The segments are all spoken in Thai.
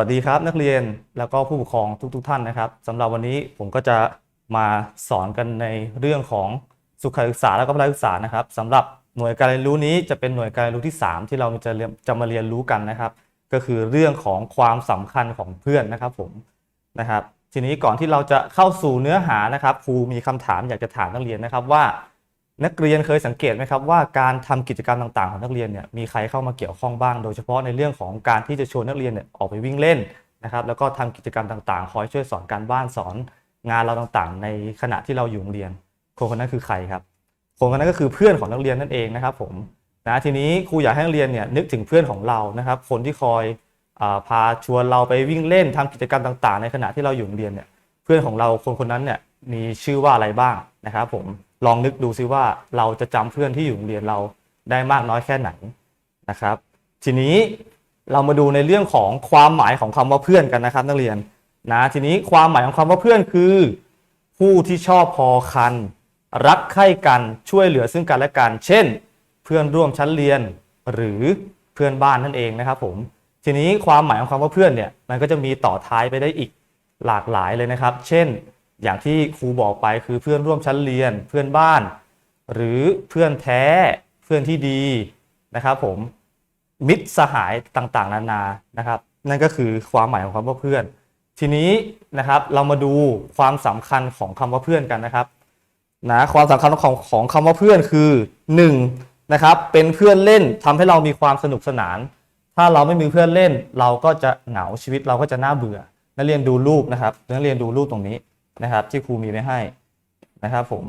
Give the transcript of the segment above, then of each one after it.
วัสดีครับนักเรียนแล้วก็ผู้ปกครองทุกๆทท่านนะครับสำหรับวันนี้ผมก็จะมาสอนกันในเรื่องของสุขศึกษาและก็พละศึกษานะครับสำหรับหน่วยการเรียนรู้นี้จะเป็นหน่วยการเรียนรู้ที่ 3 ที่เราจะจะมาเรียนรู้กันนะครับ ก็คือเรื่องของความสำคัญของเพื่อนนะครับผมนะครับ ทีนี้ก่อนที่เราจะเข้าสู่เนื้อหานะครับครูมีคำถามอยากจะถามนักเรียนนะครับว่า นักเรียนเคยสังเกตไหมครับว่าการทำกิจกรรมต่างๆ ของนักเรียนเนี่ยมีใครเข้ามาเกี่ยวข้องบ้าง โดยเฉพาะในเรื่องของการที่จะชวนนักเรียนเนี่ยออกไปวิ่งเล่นนะครับแล้วก็ทำกิจกรรมต่างๆ คอยช่วยสอนการบ้านสอนงานเราต่างๆ ในขณะที่เราอยู่โรงเรียน คนคนนั้นคือใครครับ คนคนนั้นก็คือเพื่อนของนักเรียนนั่นเองนะครับผมนะทีนี้ครูอยากให้นักเรียนเนี่ยนึกถึงเพื่อนของเรานะครับคนที่คอยอพาชวนเราไปวิ่งเล่นทำกิจกรรมต่าง ๆ ในขณะที่เราอยู่โรงเรียนเนี่ยเพื่อนของเราคนคนนั้นเนี่ยมีชื่อว่าอะไรบ้างนะครับผม ลองนึกดูซิว่าเราจะจำเพื่อนที่อยู่โรงเรียนเราได้มากน้อยแค่ไหนนะครับ ทีนี้เรามาดูในเรื่องของความหมายของคำว่าเพื่อนกันนะครับ นักเรียนนะทีนี้ความหมายของคำว่าเพื่อนคือ ผู้ที่ชอบพอคัน รักใคร่กันช่วยเหลือซึ่งกันและกัน เช่น เพื่อนร่วมชั้นเรียนหรือเพื่อนบ้านนั่นเองนะครับผมทีนี้ความหมายของคำว่าเพื่อนเนี่ยมันก็จะมีต่อท้ายไปได้อีกหลากหลายเลยนะครับ เช่น อย่างที่ครูบอกไปคือเพื่อนร่วมชั้นเรียนเพื่อนบ้าน หรือเพื่อนแท้เพื่อนที่ดีนะครับผมมิตรสหายต่างๆ นานานะครับ นั่นก็คือความหมายของคำว่าเพื่อน ทีนี้นะครับเรามาดูความสำคัญของคำว่าเพื่อนกันนะครับนะความสำคัญของของคำว่าเพื่อนคือ1นะครับเป็นเพื่อนเล่นทำให้เรามีความสนุกสนาน ถ้าเราไม่มีเพื่อนเล่น เราก็จะเหงาชีวิตเราก็จะน่าเบื่อนักเรียนดูรูปนะครับนักเรียนดูรูปตรงนี้ นะครับ ที่ครูมีไว้ให้นะครับผม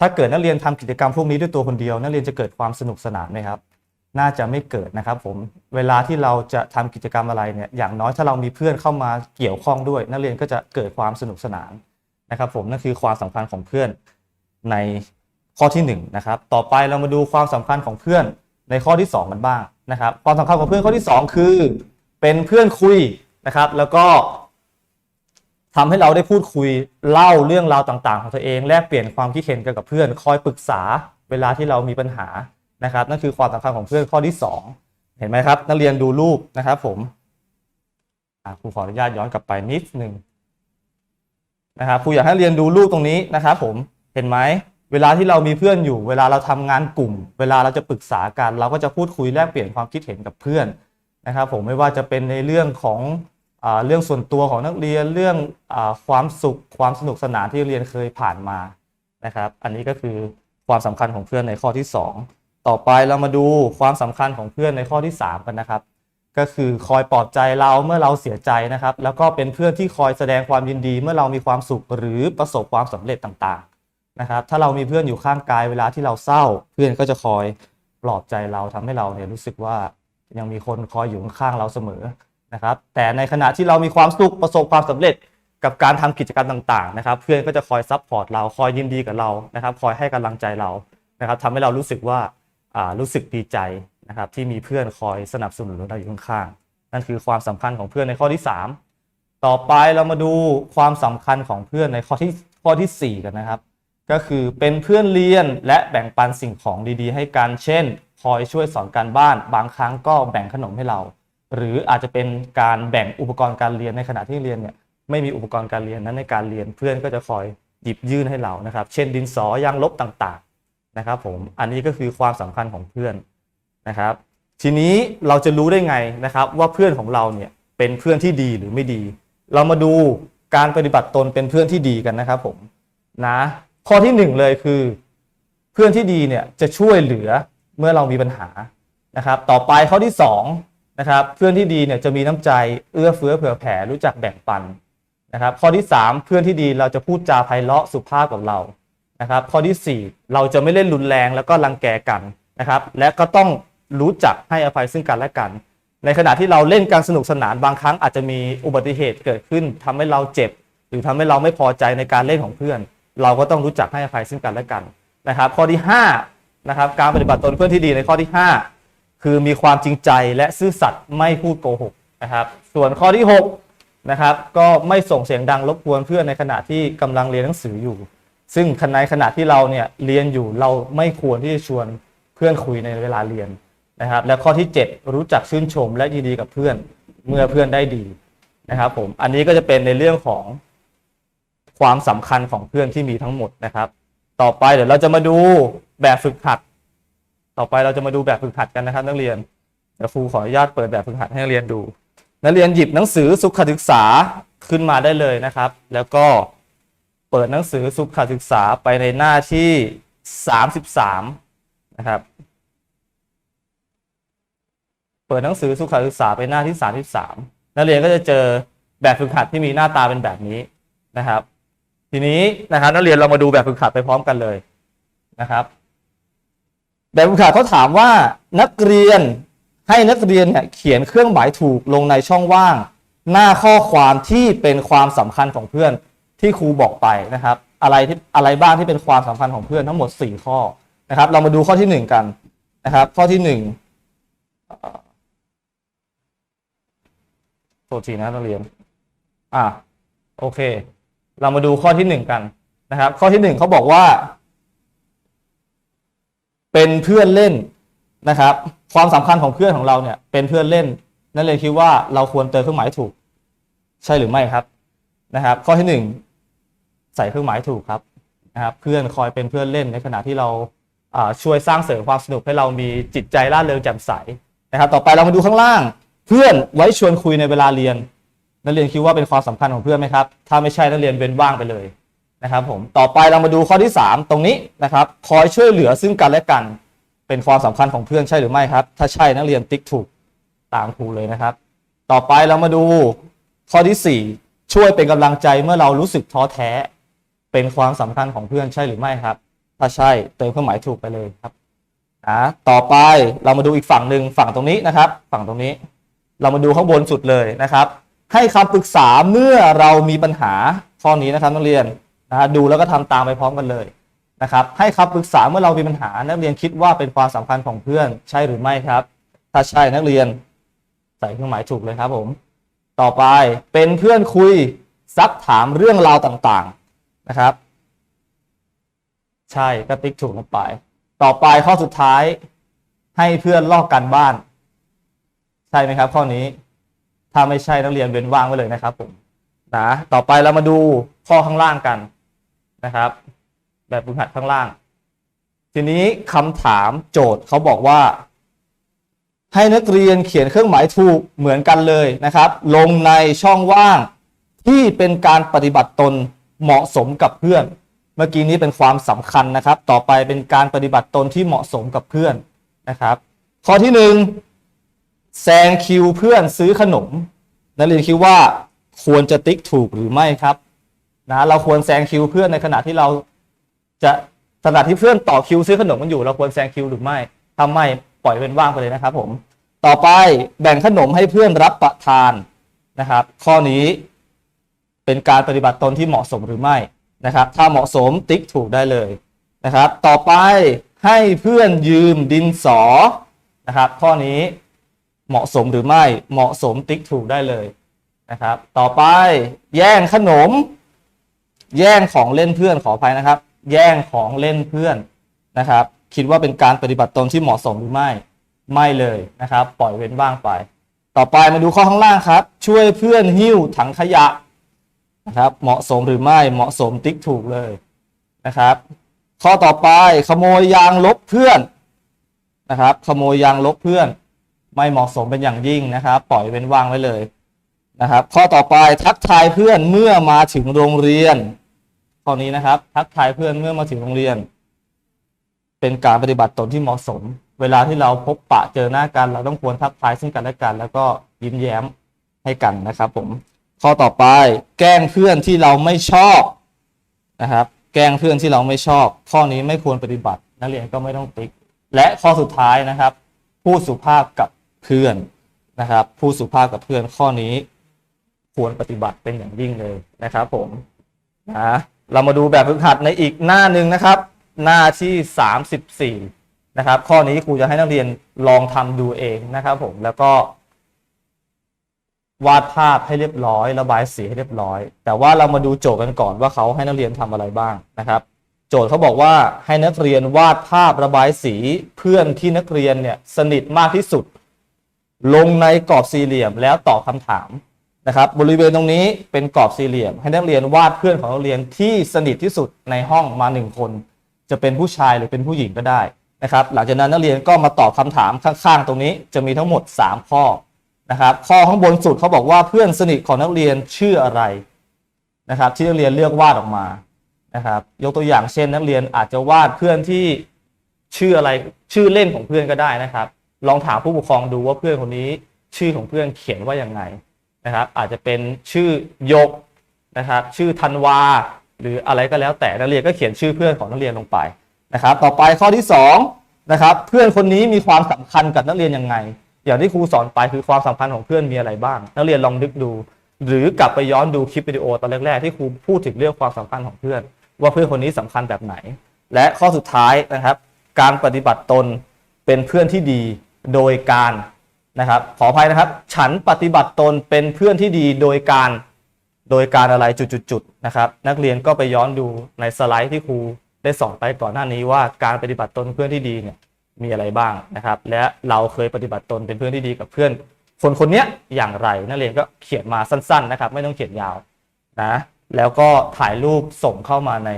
ถ้าเกิดนักเรียนทำกิจกรรมพวกนี้ด้วยตัวคนเดียว นักเรียนจะเกิดความสนุกสนานไหมครับ น่าจะไม่เกิดนะครับผมเวลาที่เราจะทำกิจกรรมอะไรเนี่ยอย่างน้อยถ้าเรามีเพื่อนเข้ามาเกี่ยวข้องด้วย นักเรียนก็จะเกิดความสนุกสนานนะครับผมนั่นคือความสำคัญของเพื่อนในข้อที่1นงนะครับต่อไปเรามาดูความสำคัญของเพื่อนในข้อที่ 2 กันบ้างนะครับ ความสำคัญของเพื่อนข้อที่ 2 คือ เป็นเพื่อนคุยนะครับ แล้วก็ ทำให้เราได้พูดคุยเล่าเรื่องราวต่างๆ ของตัวเองแลกเปลี่ยนความคิดเห็นกันกับเพื่อน คอยปรึกษาเวลาที่เรามีปัญหานะครับ นั่นคือความสำคัญของเพื่อนข้อที่ 2 เห็นไหมครับ นักเรียนดูรูปนะครับผมครูขออนุญาตย้อนกลับไปนิดหนึ่งนะครับครูอยากให้เรียนดูรูปตรงนี้นะครับผมเห็นไหมเวลาที่เรามีเพื่อนอยู่ เวลาเราทำงานกลุ่ม เวลาเราจะปรึกษากัน เราก็จะพูดคุยแลกเปลี่ยนความคิดเห็นกับเพื่อนนะครับ ผมไม่ว่าจะเป็นในเรื่องของ เรื่องส่วนตัวของนักเรียนเรื่องอความสุขความสนุกสนานที่เรียนเคยผ่านมานะครับ อันนี้ก็คือความสำคัญของเพื่อนในข้อที่ 2 ต่อไปเรามาดูความสำคัญของเพื่อนในข้อที่ 3 กันนะครับ ก็คือคอยปลอบใจเราเมื่อเราเสียใจนะครับ แล้วก็เป็นเพื่อนที่คอยแสดงความยินดี เมื่อเรามีความสุขหรือประสบความสำเร็จต่างๆนะครับ ถ้าเรามีเพื่อนอยู่ข้างกายเวลาที่เราเศร้า เพื่อนก็จะคอยปลอบใจเราทำให้เราเนี่ยรู้สึกว่ายังมีคนคอยอยู่ข้างเราเสมอ นะครับ แต่ในขณะที่เรามีความสุขประสบความสำเร็จกับการทำกิจกรรมต่างๆนะครับ เพื่อนก็จะคอยซัพพอร์ตเราคอยยินดีกับเรานะครับ คอยให้กำลังใจเรานะครับทำให้เรารู้สึกว่ารู้สึกดีใจนะครับที่มีเพื่อนคอยสนับสนุนเราอยู่ข้างๆนั่นคือความสำคัญของเพื่อนในข้อที่ 3 ต่อไปเรามาดูความสำคัญของเพื่อนในข้อที่ข้อทีสี่ 4 กันนะครับ ก็คือเป็นเพื่อนเรียนและแบ่งปันสิ่งของดีๆ ให้กันเช่น คอยช่วยสอนการบ้าน บางครั้งก็แบ่งขนมให้เรา หรืออาจจะเป็นการแบ่งอุปกรณ์การเรียนในขณะที่เรียนเนี่ยไม่มีอุปกรณ์การเรียนนั้นในการเรียนเพื่อนก็จะคอยหยิบยื่นให้เรานะครับ เช่นดินสอยางลบต่างๆนะครับผมอันนี้ก็คือความสำคัญของเพื่อนนะครับ ทีนี้เราจะรู้ได้ไงนะครับ ว่าเพื่อนของเราเนี่ยเป็นเพื่อนที่ดีหรือไม่ดี เรามาดูการปฏิบัติตนเป็นเพื่อนที่ดีกันนะครับผมนะข้อที่หนึ่งเลยคือ เพื่อนที่ดีเนี่ยจะช่วยเหลือเมื่อเรามีปัญหานะครับ ต่อไปข้อที่สอง นะครับเพื่อนที่ดีเนี่ยจะมีน้ำใจเอื้อเฟื้อเผื่อแผ่รู้จักแบ่งปันนะครับ ข้อที่สามเพื่อนที่ดีเราจะพูดจาไพเราะสุภาพกับเรานะครับ ข้อที่สี่เราจะไม่เล่นรุนแรงแล้วก็รังแกกันนะครับ และก็ต้องรู้จักให้อภัยซึ่งกันและกัน ในขณะที่เราเล่นการสนุกสนานบางครั้งอาจจะมีอุบัติเหตุเกิดขึ้นทำให้เราเจ็บ หรือทำให้เราไม่พอใจในการเล่นของเพื่อน เราก็ต้องรู้จักให้อภัยซึ่งกันและกันนะครับ ข้อที่5นะครับการปฏิบัติตนเพื่อนที่ดีในข้อที่ 5 คือมีความจริงใจและซื่อสัตย์ไม่พูดโกหกนะครับ ส่วนข้อที่6นะครับก็ไม่ส่งเสียงดังรบกวนเพื่อนในขณะที่กำลังเรียนหนังสืออยู่ ซึ่งในขณะที่เราเนี่ยเรียนอยู่เราไม่ควรที่จะชวนเพื่อนคุยในเวลาเรียนนะครับ และข้อที่ 7 รู้จักชื่นชมและยินดีกับเพื่อนเมื่อเพื่อนได้ดีนะครับผมอันนี้ก็จะเป็นในเรื่องของความสำคัญของเพื่อนที่มีทั้งหมดนะครับ ต่อไปเดี๋ยวเราจะมาดูแบบฝึกหัด ต่อไปเราจะมาดูแบบฝึกหัดกันนะครับ นักเรียนเดี๋ยวครูขออนุญาตเปิดแบบฝึกหัดให้นักเรียนดู นักเรียนหยิบหนังสือสุขศึกษาขึ้นมาได้เลยนะครับ แล้วก็เปิดหนังสือสุขศึกษาไปในหน้าที่ 33 นะครับ เปิดหนังสือสุขศึกษาไปหน้าที่ 33 นักเรียนก็จะเจอแบบฝึกหัดที่มีหน้าตาเป็นแบบนี้นะครับ ทีนี้นะครับนักเรียนเรามาดูแบบฝึกหัดไปพร้อมกันเลยนะครับ แบบฝึกหัดเขาถามว่านักเรียนให้นักเรียนเนี่ยเขียนเครื่องหมายถูกลงในช่องว่าง หน้าข้อความที่เป็นความสำคัญของเพื่อนที่ครูบอกไปนะครับ อะไรที่อะไรบ้างที่เป็นความสำคัญของเพื่อนทั้งหมด 4 ข้อนะครับ เรามาดูข้อทีหนึ่1 กันนะครับ ข้อที่1เอ่อโทษทีนะนักเรียนอะโอเค เรามาดูข้อที่หนึ่งกันนะครับ ข้อที่หนึ่งเขาบอกว่า เป็นเพื่อนเล่นนะครับ ความสำคัญของเพื่อนของเราเนี่ย เป็นเพื่อนเล่น นั่นเลยคิดว่าเราควรเติมเครื่องหมายถูก ใช่หรือไม่ครับนะครับ ข้อที่หนึ่งใส่เครื่องหมายถูกครับนะครับ เพื่อนคอยเป็นเพื่อนเล่นในขณะที่เราช่วยสร้างเสริมความสนุกให้เรามีจิตใจร่าเริงแจ่มใสนะครับ ต่อไปเรามาดูข้างล่าง เพื่อนไว้ชวนคุยในเวลาเรียน นักเรียนคิดว่าเป็นความสำคัญของเพื่อนไหมครับ ถ้าไม่ใช่นักเรียนเว้นว่างไปเลย นะครับผมต่อไปเรามาดูข้อที่ 3 ตรงนี้นะครับคอยช่วยเหลือซึ่งกันและกัน เป็นความสำคัญของเพื่อนใช่หรือไม่ครับ ถ้าใช่นักเรียนติ๊กถูกตามครูเลยนะครับ ต่อไปเรามาดูข้อที่ 4 ช่วยเป็นกำลังใจเมื่อเรารู้สึกท้อแท้ เป็นความสำคัญของเพื่อนใช่หรือไม่ครับ ถ้าใช่เติมเครื่องหมายถูกไปเลยครับนะต่อไปเรามาดูอีกฝั่งหนึ่งฝั่งตรงนี้นะครับ ฝั่งตรงนี้ เรามาดูข้างบนสุดเลยนะครับ ให้คำปรึกษาเมื่อเรามีปัญหาข้อนี้นะครับนักเรียน นะฮะดูแล้วก็ทำตามไปพร้อมกันเลยนะครับให้คำปรึกษาเมื่อเรามีปัญหา นักเรียนคิดว่าเป็นความสำคัญของเพื่อน ใช่หรือไม่ครับ ถ้าใช่นักเรียนใส่เครื่องหมายถูกเลยครับผม ต่อไปเป็นเพื่อนคุยซักถามเรื่องราวต่างๆนะครับ ใช่ก็ติ๊กถูกลงไป ต่อไปข้อสุดท้าย ให้เพื่อนลอกกันบ้าน ใช่ไหมครับ ข้อนี้ ถ้าไม่ใช่นักเรียนเว้นว่างไว้เลยนะครับผมนะต่อไปเรามาดูข้อข้างล่างกัน นะครับ แบบฝึกหัดข้างล่าง ทีนี้คำถามโจทย์เขาบอกว่า ให้นักเรียนเขียนเครื่องหมายถูกเหมือนกันเลยนะครับ ลงในช่องว่างที่เป็นการปฏิบัติตนเหมาะสมกับเพื่อน เมื่อกี้นี้เป็นความสำคัญนะครับ ต่อไปเป็นการปฏิบัติตนที่เหมาะสมกับเพื่อนนะครับ ข้อที่หนึ่งแซงคิวเพื่อนซื้อขนม นักเรียนคิดว่าควรจะติ๊กถูกหรือไม่ครับ นะเราควรแซงคิวเพื่อนในขณะที่เราจะขณะที่เพื่อนต่อคิวซื้อขนมกันอยู่ เราควรแซงคิวหรือไม่ถ้าไม่ปล่อยเป็นว่างไปเลยนะครับ ผม ต่อไปแบ่งขนมให้เพื่อนรับประทานนะครับ ข้อนี้เป็นการปฏิบัติตนที่เหมาะสมหรือไม่นะครับ ถ้าเหมาะสมติ๊กถูกได้เลยนะครับ ต่อไปให้เพื่อนยืมดินสอนะครับ ข้อนี้เหมาะสมหรือไม่เหมาะสมติ๊กถูกได้เลยนะครับ ต่อไปแย่งขนม แย่งของเล่นเพื่อนขออภัยนะครับ แย่งของเล่นเพื่อนนะครับ คิดว่าเป็นการปฏิบัติตนที่เหมาะสมหรือไม่ ไม่เลยนะครับ ปล่อยเว้นว่างไป ต่อไปมาดูข้อข้างล่างครับ ช่วยเพื่อนหิ้วถังขยะนะครับ เหมาะสมหรือไม่เหมาะสมติ๊กถูกเลยนะครับ ข้อต่อไปขโมยยางลบเพื่อนนะครับ ขโมยยางลบเพื่อน ไม่เหมาะสมเป็นอย่างยิ่งนะครับ ปล่อยเว้นว่างไว้เลย นะครับ ข้อต่อไปทักทายเพื่อนเมื่อมาถึงโรงเรียน ข้อนี้นะครับ ทักทายเพื่อนเมื่อมาถึงโรงเรียน เป็นการปฏิบัติตนที่เหมาะสม เวลาที่เราพบปะเจอหน้ากัน เราต้องควรทักทายซึ่งกันและกัน แล้วก็ยิ้มแย้มให้กันนะครับ ผม ข้อต่อไป แกล้งเพื่อนที่เราไม่ชอบนะครับ แกล้งเพื่อนที่เราไม่ชอบ ข้อนี้ไม่ควรปฏิบัติ นักเรียนก็ไม่ต้องติ๊ก และข้อสุดท้ายนะครับ พูดสุภาพกับเพื่อนนะครับ พูดสุภาพกับเพื่อนข้อนี้ ควรปฏิบัติเป็นอย่างยิ่งเลยนะครับ ผมนะเรามาดูแบบฝึกหัดในอีกหน้าหนึ่งนะครับ หน้าที่ 34 นะครับ ข้อนี้ครูจะให้นักเรียนลองทำดูเองนะครับ ผมแล้วก็ วาดภาพให้เรียบร้อย ระบายสีให้เรียบร้อย แต่ว่าเรามาดูโจทย์กันก่อนว่าเขาให้นักเรียนทำอะไรบ้างนะครับ โจทย์เขาบอกว่าให้นักเรียนวาดภาพระบายสีเพื่อนที่นักเรียนเนี่ยสนิทมากที่สุด ลงในกรอบสี่เหลี่ยมแล้วตอบคำถาม นะครับบริเวณตรงนี้เป็นกรอบสี่เหลี่ยม ให้นักเรียนวาดเพื่อนของนักเรียนที่สนิทที่สุดในห้องมาหนึ่งคน จะเป็นผู้ชายหรือเป็นผู้หญิงก็ได้นะครับหลังจากนั้นนักเรียนก็มาตอบคำถามข้างๆ ตรงนี้จะมีทั้งหมด 3 ข้อนะครับข้อข้างบนสุดเขาบอกว่าเพื่อนสนิทของนักเรียนชื่ออะไรนะครับที่นักเรียนเลือกวาดออกมานะครับยกตัวอย่างเช่นนักเรียนอาจจะวาดเพื่อนที่ชื่ออะไรชื่อเล่นของเพื่อนก็ได้นะครับ ลองถามผู้ปกครองดูว่าเพื่อนคนนี้ชื่อของเพื่อนเขียนว่าอยังไง นะครับ อาจจะเป็นชื่อยกนะครับ ชื่อธันวา หรืออะไรก็แล้วแต่นักเรียนก็เขียนชื่อเพื่อนของนักเรียนลงไปนะครับ ต่อไปข้อที่2นะครับ เพื่อนคนนี้มีความสำคัญกับนักเรียนยังไง อย่างที่ครูสอนไปคือความสัมพันธ์ของเพื่อนมีอะไรบ้าง นักเรียนลองนึกดู หรือกลับไปย้อนดูคลิปวิดีโอตอนแรกๆที่ครูพูดถึงเรื่องความสัมพันธ์ของเพื่อน ว่าเพื่อนคนนี้สำคัญแบบไหน และข้อสุดท้ายนะครับ การปฏิบัติตนเป็นเพื่อนที่ดีโดยการ นะครับขออภัยนะครับ ฉันปฏิบัติตนเป็นเพื่อนที่ดีโดยการโดยการอะไรจุดๆนะครับ นักเรียนก็ไปย้อนดูในสไลด์ที่ครูได้สอนไปก่อนหน้านี้ว่าการปฏิบัติตนเพื่อนที่ดีเนี่ยมีอะไรบ้างนะครับ และเราเคยปฏิบัติตนเป็นเพื่อนที่ดีกับเพื่อน คนคนเนี้ยอย่างไรนักเรียนก็เขียนมาสั้น ๆ นะครับ ไม่ต้องเขียนยาวนะแล้วก็ถ่ายรูปส่งเข้ามาใน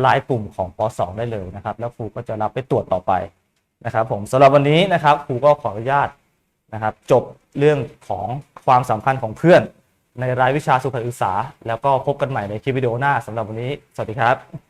ไลน์กลุ่มของป .2 ได้เลยนะครับ แล้วครูก็จะรับไปตรวจต่อไปนะครับ ผมสำหรับวันนี้นะครับครูก็ขออนุญาต นะครับจบเรื่องของความสำคัญของเพื่อน ในรายวิชาสุขศึกษา แล้วก็พบกันใหม่ในคลิปวิดีโอหน้าสำหรับวันนี้ สวัสดีครับ